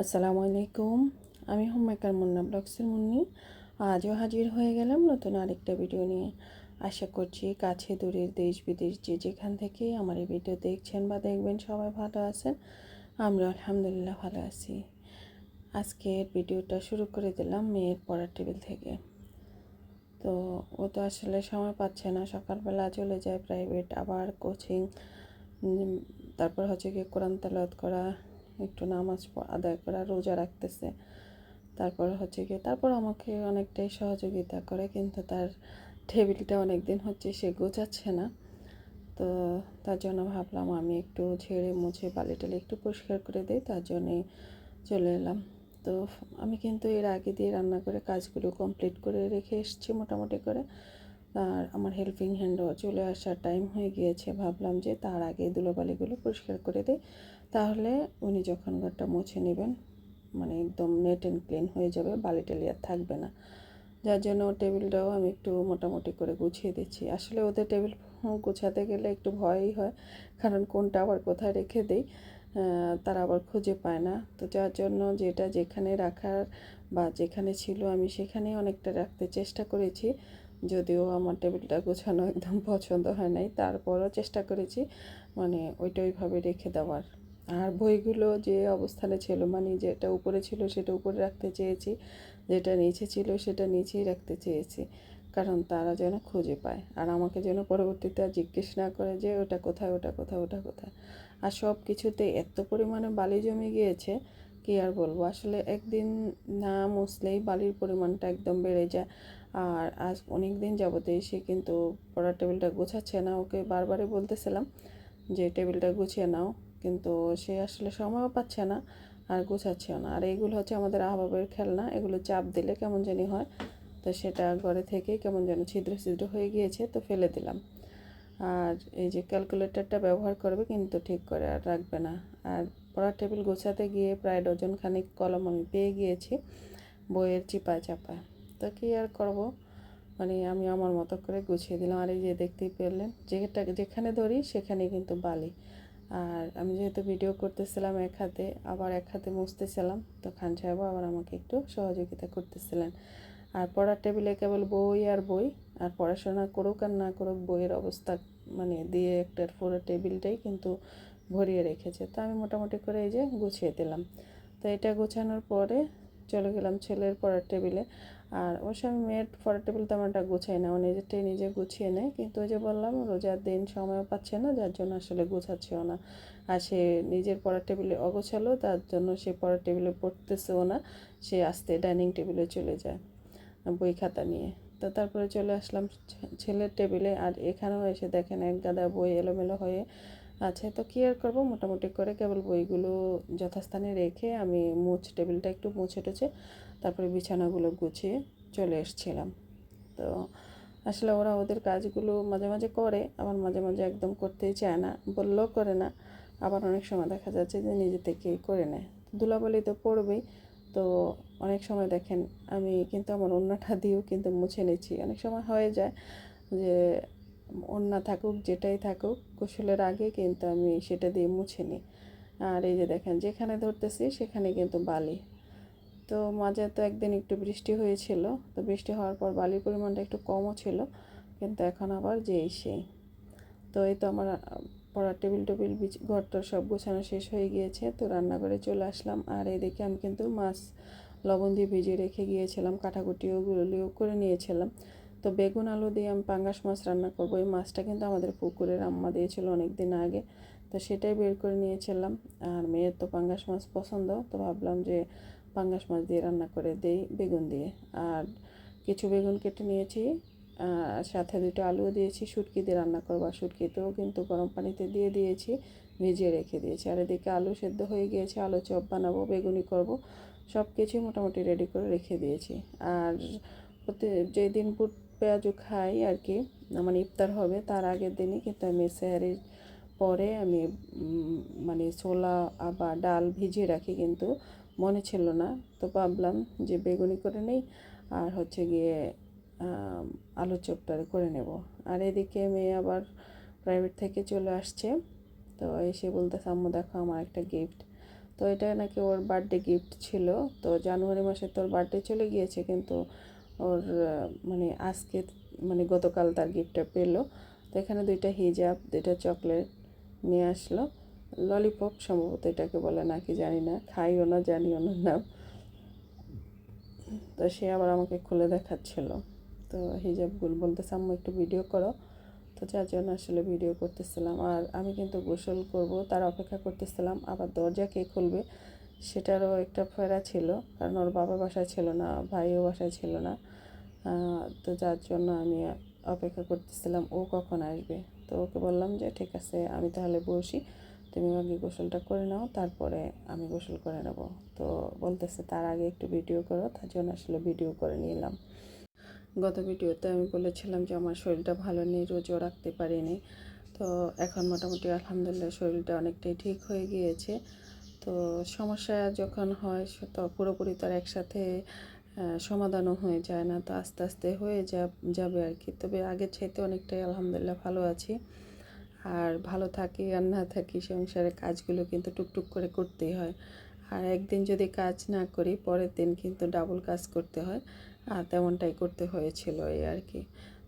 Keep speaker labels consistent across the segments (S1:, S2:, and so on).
S1: আসসালামু আলাইকুম। আমি হোমমেকার মুন্না ব্লগসের মুন্নি। আজও হাজির হয়ে গেলাম নতুন আরেকটা ভিডিও নিয়ে। আশা করছি কাছে দূরের দেশ বিদেশ যে যেখান থেকে আমার এই ভিডিও দেখছেন বা দেখবেন সবাই ভালো আছেন। আমরা আলহামদুলিল্লাহ ভালো আছি। আজকের ভিডিওটা শুরু করে দিলাম মেয়ের পড়ার টেবিল থেকে। তো ও তো আসলে সময় পাচ্ছে না, সকালবেলা চলে যায় প্রাইভেট আবার কোচিং তারপর হচ্ছে গিয়ে কোরআন তালাত করা একটু নামাজ আদায় করা, রোজা রাখতেছে। তারপর হচ্ছে গিয়ে, তারপর আমাকে অনেকটাই সহযোগিতা করে, কিন্তু তার টেবিলটা অনেক দিন হচ্ছে সে গোছাচ্ছে না। তো তার জন্য ভাবলাম আমি একটু ঝেড়ে মুছে বালি টালি একটু পরিষ্কার করে দিই, তার জন্যে চলে এলাম। তো আমি কিন্তু এর আগে দিয়ে রান্না করে কাজগুলো কমপ্লিট করে রেখে এসেছি মোটামুটি করে। আর আমার হেল্পিং হ্যান্ডও চলে আসার টাইম হয়ে গিয়েছে। ভাবলাম যে তার আগে ধুলোবালিগুলো পরিষ্কার করে দিই। তাহলে উনি যখন ঘরটা মুছে নেবেন মানে একদম নেট অ্যান্ড ক্লিন হয়ে যাবে বালি টালি আর থাকবে না। যার জন্য টেবিলটাও আমি একটু মোটামুটি করে গুছিয়ে দিচ্ছি। আসলে ওদের টেবিল গুছাতে গেলে একটু ভয়ই হয়, কারণ কোনটা আবার কোথায় রেখে দিই তারা আবার খুঁজে পায় না। তো যার জন্য যেটা যেখানে রাখার বা যেখানে ছিল আমি সেখানে অনেকটা রাখতে চেষ্টা করেছি। যদিও আমার টেবিলটা গোছানো একদম পছন্দ হয় নাই, তারপরও চেষ্টা করেছি মানে ওইটা ওইভাবে রেখে দেওয়ার। আর বইগুলো যে অবস্থানে ছিল মানে যেটা উপরে ছিল সেটা উপরে রাখতে চেয়েছি, যেটা নিচে ছিল সেটা নিচেই রাখতে চেয়েছি, কারণ তারা যেন খুঁজে পায়। আর আমাকে যেন পরবর্তীতে জিজ্ঞেস না করে যে ওটা কোথায় ওটা কোথায় ওটা কোথায়। আর সব কিছুতে এত পরিমাণে বালি জমে গিয়েছে, কী আর বলব? আসলে একদিন না মুছলেই বালির পরিমাণটা একদম বেড়ে যায়। আর আজ অনেক দিন যাবতে সে কিন্তু পড়ার টেবিলটা গোছাচ্ছে না। ওকে বারবারই বলতেছিলাম যে, টেবিলটা গুছিয়ে নাও। কিন্তু সে আসলে সময়ও পাচ্ছে না আর গোছাচ্ছেও না। আর এইগুলো হচ্ছে আমাদের আহবাবের খেলনা, এগুলো চাপ দিলে কেমন জানি হয়। তো সেটা ঘরে থেকে কেমন যেন ছিদ্র ছিদ্র হয়ে গিয়েছে, তো ফেলে দিলাম। আর এই যে ক্যালকুলেটরটা ব্যবহার করবে কিন্তু ঠিক করে আর রাখবে না। আর পড়ার টেবিল গোছাতে গিয়ে প্রায় ডজন খানিক কলম আমি পেয়ে গিয়েছি, বইয়ের চিপা চাপা। তো কী আর করব? মানে আমি আমার মতো করে গুছিয়ে দিলাম। আর এই যে দেখতেই পেলেন, যেটা যেখানে ধরি সেখানে কিন্তু বালি। আর আমি যেহেতু ভিডিও করতেছিলাম এক হাতে, আবার এক হাতে মুছতেছিলাম, তো খান সাহেব আবার আমাকে একটু সহযোগিতা করতেছিলেন। আর পড়ার টেবিলে কেবল বই আর বই, আর পড়াশোনা করুক আর না করুক, বইয়ের অবস্থা মানে দিয়ে একটার পুরো টেবিলটাই কিন্তু ভরিয়ে রেখেছে। তো আমি মোটামুটি করে এই যে গুছিয়ে দিলাম। তো এটা গোছানোর পরে চলে গেলাম ছেলের পড়ার টেবিলে। আর অবশ্য আমি মেয়ের পড়ার টেবিল তো তেমনটা গুছাই না, ও নিজেরটাই নিজে গুছিয়ে নেয়। কিন্তু ওই যে বললাম রোজার দিন সময় পাচ্ছে না, যার জন্য আসলে গোছাচ্ছেও না। আর সে নিজের পড়ার টেবিলে অগোছালো, তার জন্য সে পড়ার টেবিলে পড়তেছেও না, সে আস্তে ডাইনিং টেবিলে চলে যায় বই খাতা নিয়ে। তো তারপরে চলে আসলাম ছেলের টেবিলে, আর এখানেও এসে দেখেন এক গাদা বই এলোমেলো হয়ে আছে তো কী আর করব? মোটামুটি করে কেবল বইগুলো যথাস্থানে রেখে আমি মুছ, টেবিলটা একটু মুছে টুছে তারপরে বিছানাগুলো গুছিয়ে চলে এসছিলাম। তো আসলে ওরা ওদের কাজগুলো মাঝে মাঝে করে, আবার মাঝে মাঝে একদম করতেই চায় না, বললেও করে না। আবার অনেক সময় দেখা যাচ্ছে যে নিজে থেকেই করে নেয়। দুলাবলি তো পড়বেই, তো অনেক সময় দেখেন আমি কিন্তু আমার অন্যটা দিয়েও কিন্তু মুছে নিচ্ছি। অনেক সময় হয়ে যায় যে অন্য থাকুক, যেটাই থাকুক, গোসলের আগে কিন্তু আমি সেটা দিয়ে মুছে নিই। আর এই যে দেখেন, যেখানে ধরতেছি সেখানে কিন্তু বালি। তো মাঝে তো একদিন একটু বৃষ্টি হয়েছিল, তো বৃষ্টি হওয়ার পর বালির পরিমাণটা একটু কমও ছিল, কিন্তু এখন আবার যেই সেই। তো এই তো আমার, পড়ার টেবিল টেবিল ঘর ঘরটা সব গোছানো শেষ হয়ে গিয়েছে, তো রান্নাঘরে চলে আসলাম। আর এদিকে আমি কিন্তু মাছ লবণ দিয়ে ভিজিয়ে রেখে গিয়েছিলাম কাটাকুটিও গুলিও করে নিয়েছিলাম। তো বেগুন আলু দিয়ে আমি পাঙ্গাস মাছ রান্না করব। এই মাছটা কিন্তু আমাদের পুকুরের আম্মা দিয়েছিল অনেক দিন আগে। তো সেটাই বের করে নিয়েছিলাম। আর মেয়ের তো পাঙ্গাস মাছ পছন্দ, তো ভাবলাম যে পাঙ্গাস মাছ দিয়ে রান্না করে দেই বেগুন দিয়ে। আর কিছু বেগুন কেটে নিয়েছি, আর সাথে দুটো আলুও দিয়েছি, শুটকি দিয়ে রান্না করব। আর শুটকিতেও কিন্তু গরম পানিতে দিয়ে দিয়েছি, ভিজিয়ে রেখে দিয়েছি। আর এদিকে আলু সেদ্ধ হয়ে গিয়েছে, আলু চপ বানাবো বেগুনি করব। সব কিছুই মোটামুটি রেডি করে রেখে দিয়েছি। আর প্রতি যেদিন পেঁয়াজও খাই আর কি। মানে ইফতার হবে, তার আগের দিনই কিন্তু আমি স্যারের পরে আমি মানে ছোলা আবার ডাল ভিজিয়ে রাখি কিন্তু মনে ছিল না। তো ভাবলাম যে বেগুনি করে নেই আর হচ্ছে গিয়ে আলু চপটা করে নেব। আর এদিকে মেয়ে আবার প্রাইভেট থেকে চলে আসছে। তো এসে বলতে আম্মু, দেখো আমার একটা গিফট তো তো এটা নাকি ওর বার্থডে গিফট ছিল। তো জানুয়ারি মাসে তোর বার্থডে চলে গিয়েছে কিন্তু ওর মানে আজকে মানে গতকাল তার গিফটটা পেল। তো এখানে দুইটা হিজাব দুইটা চকলেট নিয়ে আসলো। ললিপপ সম্ভবত এটাকে বলে নাকি, জানি না। খাইও না, জানিও না নাম। তো সে আবার আমাকে খুলে দেখাচ্ছিল। তো হিজাবগুলো বলতেছে, আম্মু, একটু ভিডিও করো। তো যার জন্য আসলে ভিডিও করতেছিলাম। আর আমি কিন্তু গোসল করব, তার অপেক্ষা করতেছিলাম। আবার দরজা কে খুলবে? সেটারও একটা ফেরা ছিল। কারণ ওর বাবা বাসায় ছিল না, ভাইও বাসায় ছিল না। তো যার জন্য আমি অপেক্ষা করতেছিলাম, ও কখন আসবে? তো ওকে বললাম যে, ঠিক আছে, আমি তাহলে বসি। তুমি আগে গোসলটা করে নাও, তারপরে আমি গোসল করে নেব। তো বলতেছে, তার আগে একটু ভিডিও করো। তার জন্য আসলে ভিডিও করে নিলাম। গত ভিডিওতে আমি বলেছিলাম যে, আমার শরীরটা ভালো নেই, রোজও রাখতে পারিনি। তো এখন মোটামুটি আলহামদুলিল্লাহ শরীরটা অনেকটাই ঠিক হয়ে গিয়েছে। তো সমস্যা যখন হয় তো পুরোপুরি তার একসাথে সমাধানও হয়ে যায় না। তো আস্তে আস্তে হয়ে যা যাবে আর কি তবে আগের চাইতে অনেকটাই আলহামদুলিল্লাহ ভালো আছি। আর ভালো থাকি আর না থাকি সংসারের কাজগুলো কিন্তু টুকটুক করে করতেই হয়। আর একদিন যদি কাজ না করি, পরের দিন কিন্তু ডাবল কাজ করতে হয়। আর তেমনটাই করতে হয়েছিল এই আর কি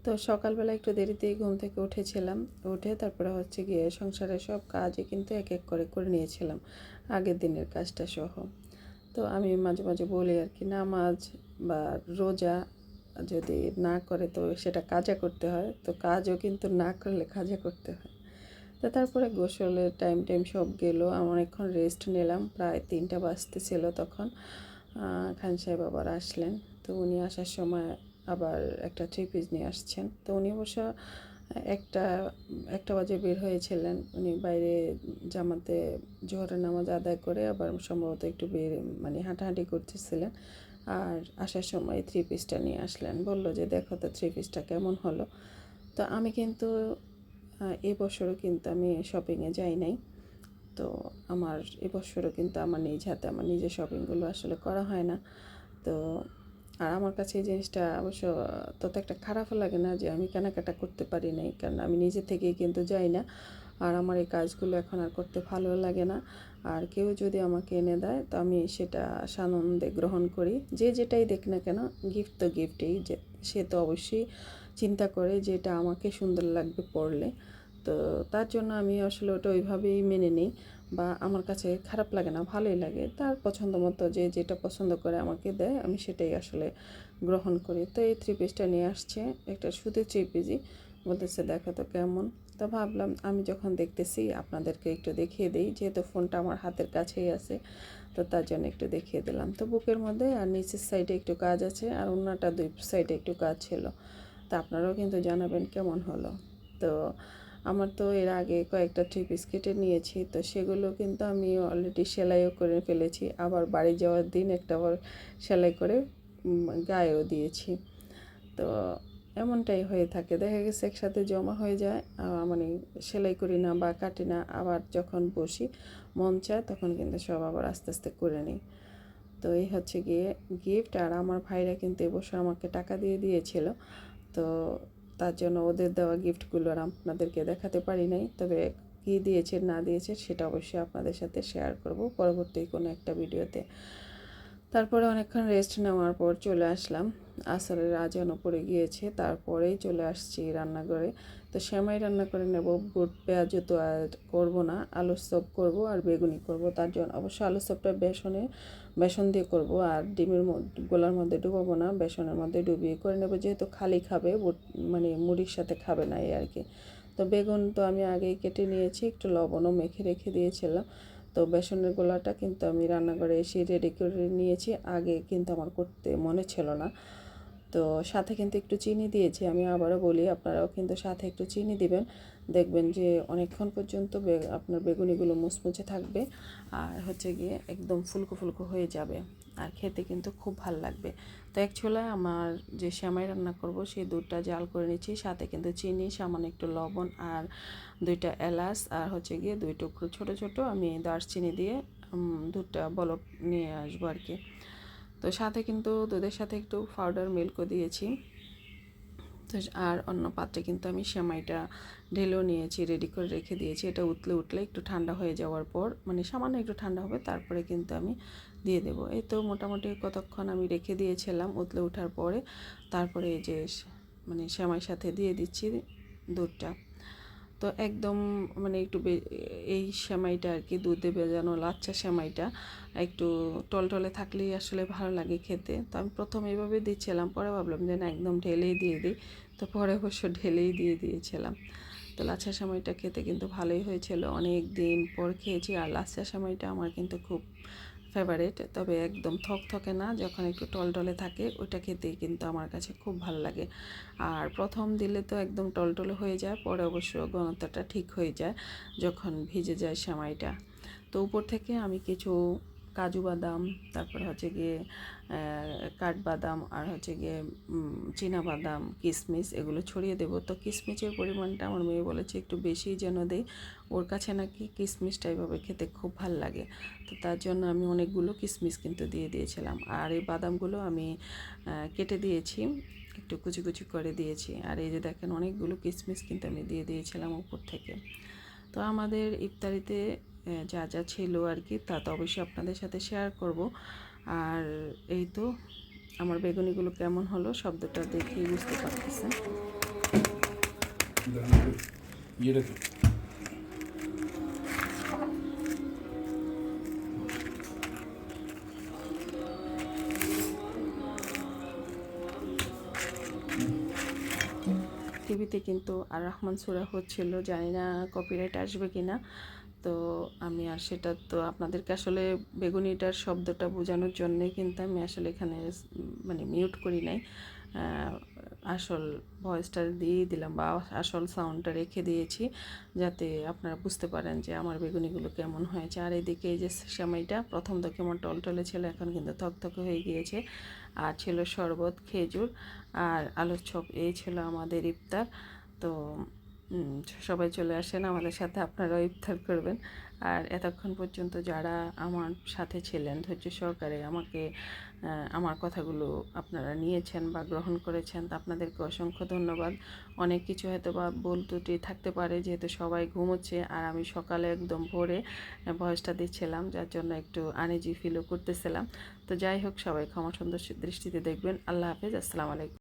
S1: তো সকালবেলা একটু দেরিতেই ঘুম থেকে উঠেছিলাম। উঠে তারপরে হচ্ছে গিয়ে সংসারের সব কাজই কিন্তু এক এক করে করে নিয়েছিলাম। আগের দিনের কাজটা সহ। তো আমি মাঝে মাঝে বলি আর কি, নামাজ বা রোজা যদি না করে তো সেটা কাজা করতে হয়, তো কাজও কিন্তু না করলে কাজা করতে হয়। তো তারপরে গোসলের টাইম টাইম সব গেল অনেকক্ষণ রেস্ট নিলাম, প্রায় তিনটা বাজতে ছিল তখন খান সাহেব আবার আসলেন, তো উনি আসার সময় আবার একটা থ্রি পিস নিয়ে আসছেন। তো উনি অবশ্য একটা একটা বাজে বের হয়েছিলেন। উনি বাইরে জামাতে জোহরের নামাজ আদায় করে আবার সম্ভবত একটু বের মানে হাঁটাহাঁটি করতেছিলেন। আর আসার সময় থ্রি পিসটা নিয়ে আসলেন। বলল যে দেখো তো থ্রি পিসটা কেমন হলো? তো আমি কিন্তু আহ, এবছরও কিন্তু আমি শপিংয়ে যাই নাই। তো আমার এবছরও কিন্তু আমার নিজ হাতে আমার নিজের শপিংগুলো আসলে করা হয় না। তো আর আমার কাছে এই জিনিসটা অবশ্য তত একটা খারাপও লাগে না যে আমি কেনাকাটা করতে পারি নাই, কারণ আমি নিজে থেকেই কিন্তু যাই না। আর আমার এই কাজগুলো এখন আর করতে ভালো লাগে না। আর কেউ যদি আমাকে এনে দেয়, তো আমি সেটা সানন্দে গ্রহণ করি। যে যেটাই দেখ না কেন গিফট তো গিফটেই যে সে তো অবশ্যই চিন্তা করে যে এটা আমাকে সুন্দর লাগবে পড়লে তো তার জন্য আমি আসলে ওটা ওইভাবেই মেনে নিই। বা আমার কাছে খারাপ লাগে না, ভালোই লাগে। তার পছন্দ মতো যে যেটা পছন্দ করে আমাকে দেয়, আমি সেটাই আসলে গ্রহণ করি। তো এই থ্রি পিসটা নিয়ে আসছে, একটা সুতির থ্রি পিসই বলতেছে, দেখো তো কেমন। তো ভাবলাম, আমি যখন দেখতেছি, আপনাদেরকে একটু দেখিয়ে দিই। যেহেতু ফোনটা আমার হাতের কাছেই আছে, তো তার জন্য একটু দেখিয়ে দিলাম। তো বুকের মধ্যে আর নিচের সাইডে একটু কাজ আছে, আর অন্যটা দুই সাইডে একটু কাজ ছিল। তা আপনারাও কিন্তু জানাবেন কেমন হলো। তো আমার তো এর আগে কয়েকটা থ্রি পিস কেটে নিয়েছি, তো সেগুলো কিন্তু আমি অলরেডি সেলাইও করে ফেলেছি। আবার বাড়ি যাওয়ার দিন একটা আবার সেলাই করে গায়েও দিয়েছি। তো এমনটাই হয়ে থাকে। দেখা গেছে একসাথে জমা হয়ে যায় মানে সেলাই করি না বা কাটি না, আবার যখন বসি মন চায় তখন কিন্তু সব আবার আস্তে আস্তে করে নিই। তো এই হচ্ছে গিয়ে গিফট আর আমার ভাইরা কিন্তু এবছর আমাকে টাকা দিয়ে দিয়েছিল। তো তার জন্য ওদের দেওয়া গিফটগুলো আর আপনাদেরকে দেখাতে পারি নাই। তবে কী দিয়েছে, না দিয়েছে, সেটা অবশ্যই আপনাদের সাথে শেয়ার করব। পরবর্তী কোনো একটা ভিডিওতে তারপরে অনেকক্ষণ রেস্ট নেওয়ার পর চলে আসলাম। আসরের আজানও পড়ে গিয়েছে, তারপরেই চলে আসছি রান্নাঘরে। তো সেমাই রান্না করে নেব, বুট, পেঁয়াজও তো আর করব না, আলুর চপ করব আর বেগুনি করব। তার জন্য অবশ্য আলুর চপটা বেসনে, বেসন দিয়ে করব আর ডিমের গোলার মধ্যে ডুবাবো না, বেসনের মধ্যে ডুবিয়ে করে নেব। যেহেতু খালি খাবে, বুট মানে মুড়ির সাথে খাবে না এই আর কি। তো বেগুন তো আমি আগেই কেটে নিয়েছি, একটু লবণও মেখে রেখে দিয়েছিলাম। তো বেসনের গোলাটা কিন্তু আমি রান্নাঘরে এসে রেডি করে নিয়েছি। আগে কিন্তু আমার করতে মনে ছিল না। তো সাথে কিন্তু একটু চিনি দিয়েছি। আমি আবারও বলি, আপনারাও কিন্তু সাথে একটু চিনি দিবেন। দেখবেন যে অনেকক্ষণ পর্যন্ত আপনার বেগুনিগুলো মুচমুচে থাকবে আর হচ্ছে গিয়ে একদম ফুলকো ফুলকো হয়ে যাবে আর খেতে কিন্তু খুব ভালো লাগবে। তো এক ছোলায় আমার যে শ্যামাই রান্না করব সেই দুধটা জাল করে নিচ্ছি, সাথে কিন্তু চিনি, সামান্য একটু লবণ আর দুইটা এলাচ আর হচ্ছে গিয়ে দুই টুকরো ছোট ছোট আমি দারচিনি দিয়ে দুধটা বলক নিয়ে আসব আর কি। তো সাথে কিন্তু দুধের সাথে একটু পাউডার মিল্কও দিয়েছি। তো আর অন্য পাত্রে কিন্তু আমি সেমাইটা ঢেলেও নিয়েছি রেডি করে রেখে দিয়েছি। এটা উতলে উঠলে একটু ঠান্ডা হয়ে যাওয়ার পর মানে সামান্য একটু ঠান্ডা হবে, তারপরে কিন্তু আমি দিয়ে দেবো। এই তো মোটামুটি কতক্ষণ আমি রেখে দিয়েছিলাম উতলে ওঠার পরে, তারপরে এই যে মানে সেমাইয়ের সাথে দিয়ে দিচ্ছি দুধটা। তো একদম মানে একটু এই সেমাইটা আর কি, দুধে ভেজানো লাচ্চা সেমাইটা একটু টলটলে থাকলেই আসলে ভালো লাগে খেতে। তো আমি প্রথম এইভাবে দিচ্ছিলাম, পরে ভাবলাম যে না, একদম ঢেলেই দিয়ে দিই। তো পরে অবশ্য ঢেলেই দিয়ে দিয়েছিলাম। তো লাচ্ছা সময়টা খেতে কিন্তু ভালোই হয়েছিল। অনেক দিন পর খেয়েছি আর লাচ্ছা সময়টা আমার কিন্তু খুব ফেভারিট তবে একদম থকথকে না, যখন একটু টলটলে থাকে, ওইটা খেতেই কিন্তু আমার কাছে খুব ভালো লাগে। আর প্রথম দিলে তো একদম টলটলে হয়ে যায়, পরে অবশ্য ঘনত্বটা ঠিক হয়ে যায় যখন ভিজে যায় সেমাইটা তো উপর থেকে আমি কিছু কাজু বাদাম, তারপরে হচ্ছে গিয়ে কাঠবাদাম আর হচ্ছে গিয়ে বাদাম কিশমিশ এগুলো ছড়িয়ে দেবো। তো কিশমিশের পরিমাণটা আমার মেয়ে বলেছে একটু বেশি যেন দেই। ওর কাছে নাকি কিশমিশটা এইভাবে খেতে খুব ভালো লাগে। তো তার জন্য আমি অনেকগুলো কিশমিশ কিন্তু দিয়ে দিয়েছিলাম। আর এই বাদামগুলো আমি কেটে দিয়েছি, একটু কুচি কুচি করে দিয়েছি। আর এই যে দেখেন অনেকগুলো কিশমিশ কিন্তু আমি দিয়ে দিয়েছিলাম উপর থেকে। তো আমাদের ইফতারিতে যা যা ছিল আর কি তা তো অবশ্যই আপনাদের সাথে শেয়ার করব। আর এই তো আমার বেগুনিগুলো কেমন হলো শব্দটা দেখেই বুঝতে পারতেছেন।
S2: ইয়ে
S1: টিভিতে কিন্তু আর রহমান সুরা হচ্ছিল জানি না কপিরাইট আসবে কি না তো আমি আর সেটা তো আপনাদেরকে আসলে বেগুনিটার শব্দটা বোঝানোর জন্যে কিন্তু আমি আসলে এখানে মানে মিউট করি নাই। আসল ভয়েসটা দিয়ে দিলাম বা আসল সাউন্ডটা রেখে দিয়েছি যাতে আপনারা বুঝতে পারেন যে আমার বেগুনিগুলো কেমন হয়েছে। আর এদিকে এই যে সেমাইটা, প্রথম তো কেমন টলটলে ছিল, এখন কিন্তু থকথকে হয়ে গিয়েছে। আর ছিল শরবত, খেজুর, আর আলুর চপ, এই ছিল আমাদের ইফতার। তো সবাই চলে আসেন আমাদের সাথে, আপনারাও ইফতার করবেন। আর এতক্ষণ পর্যন্ত যারা আমার সাথে ছিলেন, ধৈর্য সহকারে আমাকে আমার কথাগুলো আপনারা নিয়েছেন বা গ্রহণ করেছেন, তা আপনাদেরকে অসংখ্য ধন্যবাদ। অনেক কিছু হয়তো বা ভুল ত্রুটি থাকতে পারে, যেহেতু সবাই ঘুমোচ্ছে আর আমি সকালে একদম ভোরে ভয়েসটা দিচ্ছিলাম, যার জন্য একটু আনেজি ফিলও করতেছিলাম। তো যাই হোক, সবাই ক্ষমা সুন্দর দৃষ্টিতে দেখবেন। আল্লাহ হাফেজ, আসসালামু আলাইকুম।